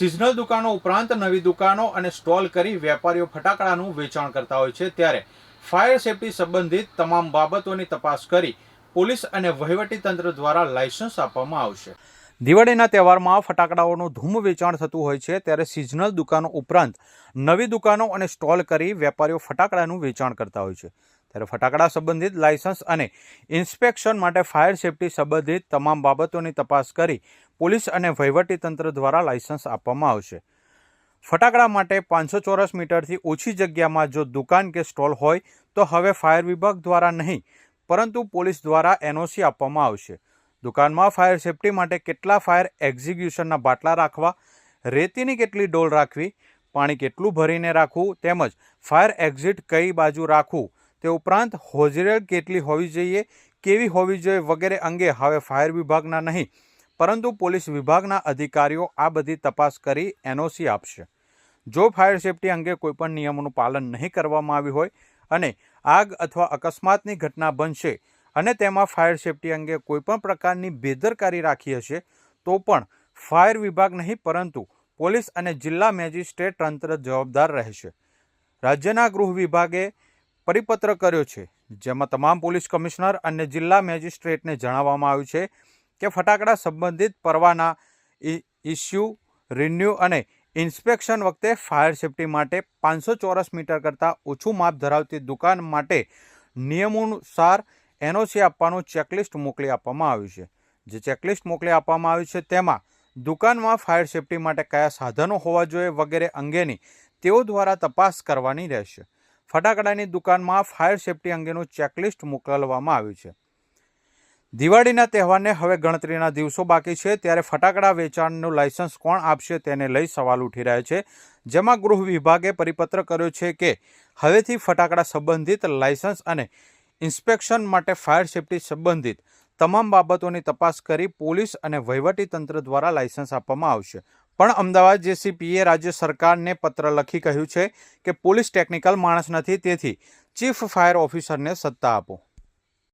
Seasonal દુકાનો ઉપરાંત નવી દુકાનો અને સ્ટોલ કરી વેપારીઓ ફટાકડાનું વેચાણ કરતા હોય છે. ત્યારે ફાયર સેફટી સંબંધિત તમામ બાબતોની તપાસ કરી પોલીસ અને વહીવટી તંત્ર દ્વારા લાયસન્સ આપવામાં આવશે. દિવાળીના તહેવારમાં ફટાકડાઓનું ધૂમ વેચાણ થતું હોય છે. ત્યારે સિઝનલ દુકાનો ઉપરાંત નવી દુકાનો અને સ્ટોલ કરી વેપારીઓ ફટાકડાનું વેચાણ કરતા હોય છે. ત્યારે ફટાકડા સંબંધિત લાયસન્સ અને ઇન્સ્પેક્શન માટે ફાયર સેફટી સંબંધિત તમામ બાબતોની તપાસ કરી પોલીસ અને વહીવટી તંત્ર દ્વારા લાયસન્સ આપવામાં આવશે. ફટાકડા માટે પાંચસો ચોરસ મીટરથી ઓછી જગ્યામાં જો દુકાન કે સ્ટોલ હોય, તો હવે ફાયર વિભાગ દ્વારા નહીં, પરંતુ પોલીસ દ્વારા એનઓસી આપવામાં આવશે. દુકાનમાં ફાયર સેફટી માટે કેટલા ફાયર એક્ઝિક્યુશનના બાટલા રાખવા, રેતીની કેટલી ડોલ રાખવી, પાણી કેટલું ભરીને રાખવું તેમજ ફાયર એક્ઝિટ કઈ બાજુ રાખવું તે ઉપરાંત હોજરેલ કેટલી હોવી જોઈએ, કેવી હોવી જોઈએ વગેરે અંગે હવે ફાયર વિભાગના નહીં પરંતુ પોલીસ વિભાગના અધિકારીઓ આ બધી તપાસ કરી એનઓસી આપશે. જો ફાયર સેફટી અંગે કોઈપણ નિયમોનું પાલન નહીં કરવામાં આવ્યું હોય અને આગ અથવા અકસ્માતની ઘટના બનશે અને તેમાં ફાયર સેફટી અંગે કોઈપણ પ્રકારની બેદરકારી રાખી હશે, તો પણ ફાયર વિભાગ નહીં, પરંતુ પોલીસ અને જિલ્લા મેજિસ્ટ્રેટ તંત્ર જવાબદાર રહેશે. રાજ્યના ગૃહ વિભાગે પરિપત્ર કર્યો છે, જેમાં તમામ પોલીસ કમિશનર અને જિલ્લા મેજિસ્ટ્રેટને જણાવવામાં આવ્યું છે કે ફટાકડા સંબંધિત પરવાના ઇસ્યુ, રિન્યૂ અને ઇન્સ્પેક્શન વખતે ફાયર સેફટી માટે પાંચસો ચોરસ મીટર કરતાં ઓછું માપ ધરાવતી દુકાન માટે નિયમોનુસાર એનઓસી આપવાનું ચેકલિસ્ટ મોકલી આપવામાં આવ્યું છે. જે ચેકલિસ્ટ મોકલી આપવામાં આવ્યું છે તેમાં દુકાનમાં ફાયર સેફટી માટે કયા સાધનો હોવા જોઈએ વગેરે અંગેની તેઓ દ્વારા તપાસ કરવાની રહેશે. ફટાકડાની દુકાનમાં ફાયર સેફટી અંગેનું ચેકલિસ્ટ મોકલવામાં આવ્યું છે. દિવાળીના તહેવારને હવે ગણતરીના દિવસો બાકી છે, ત્યારે ફટાકડા વેચાણનું લાયસન્સ કોણ આપશે તેને લઈ સવાલ ઉઠી રહ્યા છે. જેમાં ગૃહ વિભાગે પરિપત્ર કર્યો છે કે હવેથી ફટાકડા સંબંધિત લાયસન્સ અને ઇન્સ્પેક્શન માટે ફાયર સેફટી સંબંધિત તમામ બાબતોની તપાસ કરી પોલીસ અને તંત્ર દ્વારા લાયસન્સ આપવામાં આવશે. પણ અમદાવાદ જેસીપીએ રાજ્ય સરકારને પત્ર લખી કહ્યું છે કે પોલીસ ટેકનિકલ માણસ નથી, તેથી ચીફ ફાયર ઓફિસરને સત્તા આપો.